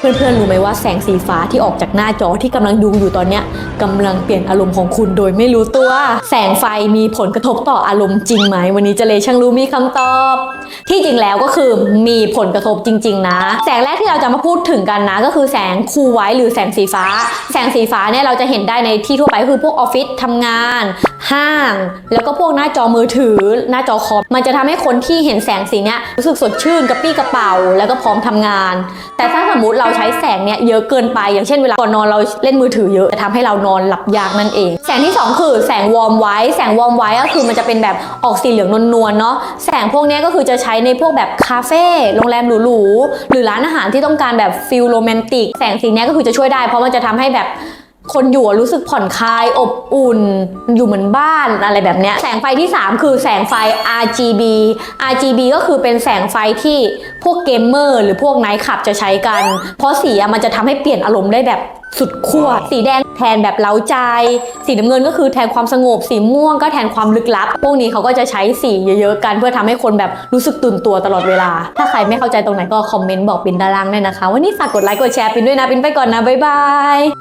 เพื่อนๆรู้ไหมว่าแสงสีฟ้าที่ออกจากหน้าจอที่กำลังดูอยู่ตอนเนี้ยกำลังเปลี่ยนอารมณ์ของคุณโดยไม่รู้ตัว แสงไฟมีผลกระทบต่ออารมณ์จริงไหม วันนี้เจะเลช่างรู้มีคำตอบ ที่จริงแล้วก็คือมีผลกระทบจริง ๆ นะ แสงแรกที่เราจะมาพูดถึงกันนะ ก็คือแสงคูลไว้หรือแสงสีฟ้า แสงสีฟ้าเนี่ยเราจะเห็นได้ในที่ทั่วไปคือพวกออฟฟิศทำงาน ห้าง แล้วก็พวกหน้าจอมือถือ หน้าจอคอมมันจะทำให้คนที่เห็นแสงสีเนี้ยรู้สึกสดชื่นกระปี้กระเป๋าแล้วก็พร้อมทำงาน แต่ถ้าสมมติเราใช้แสงเนี้ยเยอะเกินไป อย่างเช่นเวลาก่อนนอนเราเล่นมือถือเยอะจะทำให้เรานอนหลับยากนั่นเอง แสงที่สองคือแสงวอร์มไว้ แสงวอร์มไว้ก็คือมันจะเป็นแบบออกสีเหลืองนวลๆเนาะแสงพวกเนี้ยก็คือจะใช้ในพวกแบบคาเฟ่โรงแรมหรูๆหรือร้านอาหารที่ต้องการแบบฟิลโรแมนติก แสงสีนี้ก็คือจะช่วยได้เพราะมันจะทำให้แบบ คนอยู่อะรู้สึกผ่อนคลายอบอุ่น อยู่เหมือนบ้านอะไรแบบเนี้ยแสงไฟที่ 3 คือแสงไฟ RGB RGB ก็คือเป็นแสงไฟที่พวกเกมเมอร์หรือพวกไนท์คลับจะใช้กัน เพราะสีอะมันจะทำให้เปลี่ยนอารมณ์ได้แบบสุดขั้วสีแดงแทนแบบเล้าใจ สีน้ำเงินก็คือแทนความสงบ สีม่วงก็แทนความลึกลับ พวกนี้เขาก็จะใช้สีเยอะๆกัน เพื่อทำให้คนแบบรู้สึกตื่นตัวตลอดเวลา ถ้าใครไม่เข้าใจตรงไหนก็คอมเมนต์บอกปินด้านล่างด้วยนะคะ วันนี้ฝากกดไลค์กดแชร์ปินด้วยนะปินไปก่อนนะบ๊ายบาย